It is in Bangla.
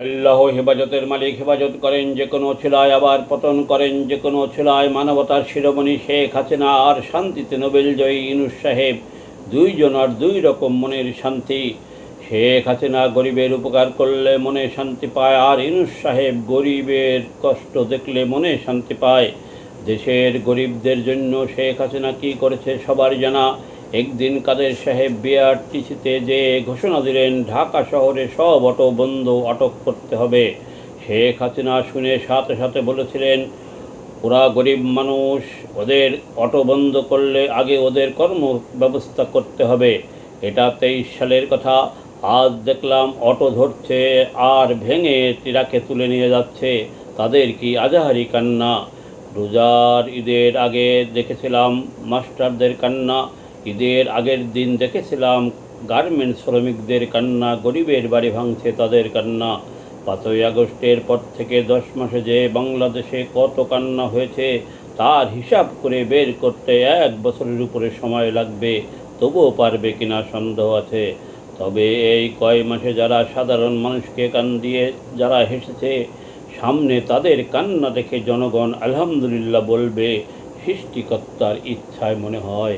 আল্লাহ হেফাজতের মালিক হেফাজত করেন যে কোনো ছেলায় আবার পতন করেন, যে কোনো ছেলায় মানবতার শিরোমণি শেখ হাসিনা আর শান্তিতে নোবেল জয়ী ইনুস সাহেব। দুইজন আর দুই রকম মনের শান্তি। শেখ হাসিনা গরিবের উপকার করলে মনে শান্তি পায় আর ইনুস সাহেব গরিবের কষ্ট দেখলে মনে শান্তি পায়। দেশের গরিবদের জন্য শেখ হাসিনা কী করেছে সবার জানা। একদিন কাদের সাহেব বিআরটিসিতে যে ঘোষণা দিলেন, ঢাকা শহরে সব অটো বন্ধ আটক করতে হবে। শেখ হাসিনা শুনে সাথে সাথে বলেছিলেন, ওরা গরিব মানুষ, ওদের অটো বন্ধ করলে আগে ওদের কর্ম ব্যবস্থা করতে হবে। এটা তেইশ সালের কথা। আজ দেখলাম অটো ধরছে, আর ভেঙে টিরাকে তুলে নিয়ে যাচ্ছে। তাদের কি আজাহারি কান্না? রোজার ঈদের আগে দেখেছিলাম মাস্টারদের কান্না। ঈদের আগের দিন দেখেছিলাম গার্মেন্টস শ্রমিকদের কান্না, গরিবের বাড়ি ভাঙছে তাদের কান্না। পাঁচই আগস্টের পর থেকে দশ মাসে যে বাংলাদেশে কত কান্না হয়েছে, তার হিসাব করে বের করতে এক বছরের উপরে সময় লাগবে, তবুও পারবে কিনা সন্দেহ আছে। তবে এই কয় মাসে যারা সাধারণ মানুষকে কান দিয়ে যারা হেসেছে, সামনে তাদের কান্না দেখে জনগণ আলহামদুলিল্লাহ বলবে, সৃষ্টিকর্তার ইচ্ছায় মনে হয়।